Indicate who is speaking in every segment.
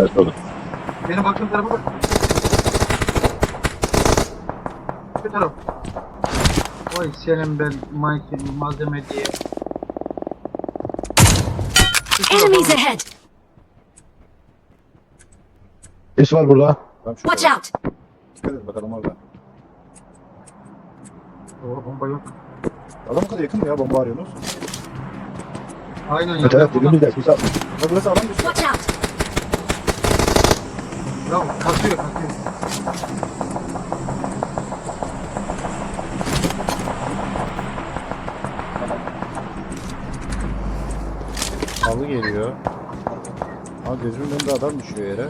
Speaker 1: Evet olur.
Speaker 2: Benim baktığım tarafa bak. Şu taraf. Vay senin ben Michael malzeme diye.
Speaker 3: Enemies ahead!
Speaker 1: İş var burada.
Speaker 3: Watch out!
Speaker 4: Dikkat et bakalım orada.
Speaker 2: Oo, bomba yok.
Speaker 4: Adam o kadar yakın mı ya bomba arıyorsunuz?
Speaker 2: Aynen ya.
Speaker 1: Evet evet dibimizde. Kusar.
Speaker 4: Ya burası adam düşüyor.
Speaker 3: Watch out!
Speaker 2: Ya kasıyor kasıyor.
Speaker 4: Halı geliyor. Ha gözümün önünde adam düşüyor yere.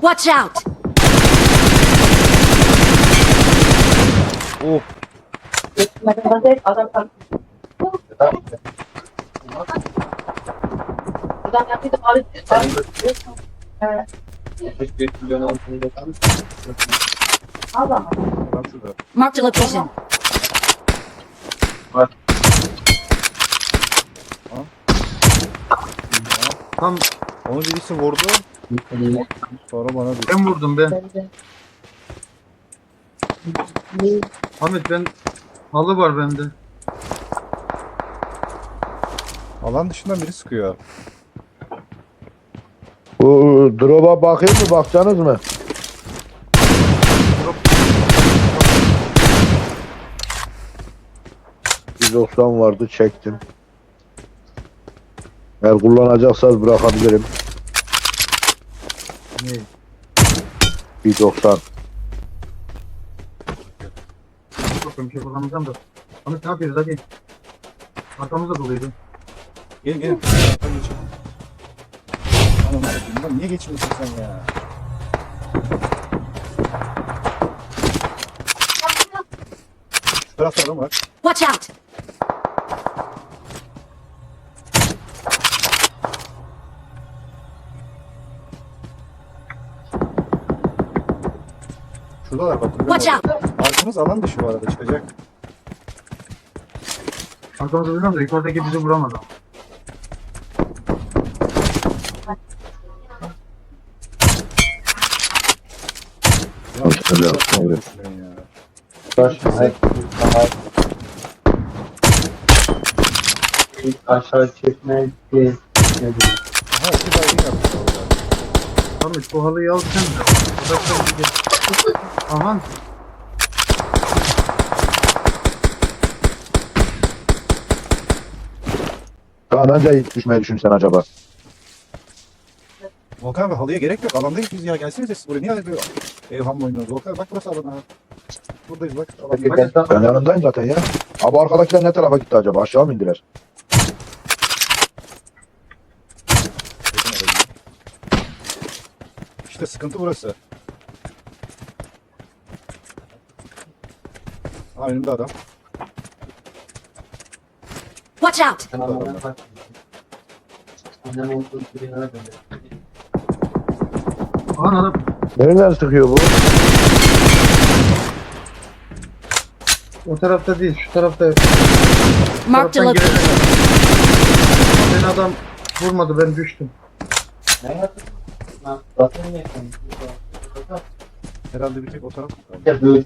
Speaker 3: Watch out!
Speaker 4: Oh
Speaker 5: Adam yaptı da abi. Evet. Allah.
Speaker 3: Marked a location.
Speaker 2: Tam
Speaker 4: Onu birisi vurdu. Sonra bana düştü.
Speaker 2: ben vurdum ben. Ahmet ben halı var bende.
Speaker 4: Alan dışından biri sıkıyor.
Speaker 1: Bu drop'a bakayım mı? Bakacaksınız mı? %90 vardı çektim. Eğer kullanacaksanız bırakabilirim.
Speaker 2: Ne?
Speaker 1: 190.
Speaker 2: Bakın bir şey kullanacağım da. Ahmet ne yapıyoruz hadi. Arkamızda doluydu.
Speaker 4: Gelin. Hadi satayım lan niye geçmiyorsun sen ya? Şu tarafta adam var.
Speaker 3: Watch out!
Speaker 4: Şuradalar bak.
Speaker 3: Watch out!
Speaker 4: Arkamız alan dışı bu arada çıkacak.
Speaker 2: Arkamızda duruyorum da yukarıdaki bizi vuramadı.
Speaker 1: Öyle yapma,
Speaker 4: şuraya
Speaker 1: öyle.
Speaker 4: düşürüyorsun ya.
Speaker 6: aşağı diye düşünüyorum.
Speaker 4: Aha iki baygın yapmış orada.
Speaker 2: Ahmet bu halıyı al sen de. Odaklan bir de. Aman.
Speaker 1: Daha önce düşmeyi düşünsen acaba?
Speaker 4: Volkan abi halıya gerek yok. Alandayız biz ya. Gelsenize siz buraya. Niye böyle evham oynuyoruz? Volkan bak burası alan ha. Buradayız bak. Alan.
Speaker 6: Hakikaten
Speaker 1: Ben yanındayım zaten ya. Abi arkadakiler ne tarafa gitti acaba? Aşağı mı indiler?
Speaker 4: İşte sıkıntı burası. Ha önümde adam.
Speaker 3: Watch out!
Speaker 6: tamamen bak. Annem olduğu gibi dönüyor.
Speaker 2: Aman adam.
Speaker 1: Nereden sıkıyor bu?
Speaker 2: O tarafta değil şu tarafta.
Speaker 3: Marked a
Speaker 2: taraftan
Speaker 3: location.
Speaker 2: gelene. Ben adam vurmadı ben düştüm.
Speaker 4: Herhalde bir tek o taraf mı kaldı?
Speaker 6: Ya böyle.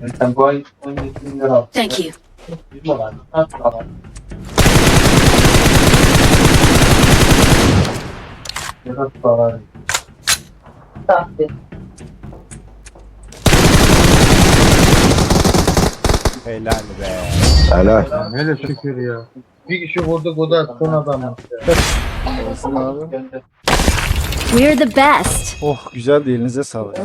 Speaker 6: Yani sen bu ay 17 bin lira aldın.
Speaker 3: Thank you.
Speaker 6: Tabii.
Speaker 4: Helal be.
Speaker 1: Helal.
Speaker 2: Hele şükür ya. Bir kişi vurdu o da son adam.
Speaker 4: Olsun abi.
Speaker 3: We're the best!
Speaker 4: Oh güzeldi elinize sağlık.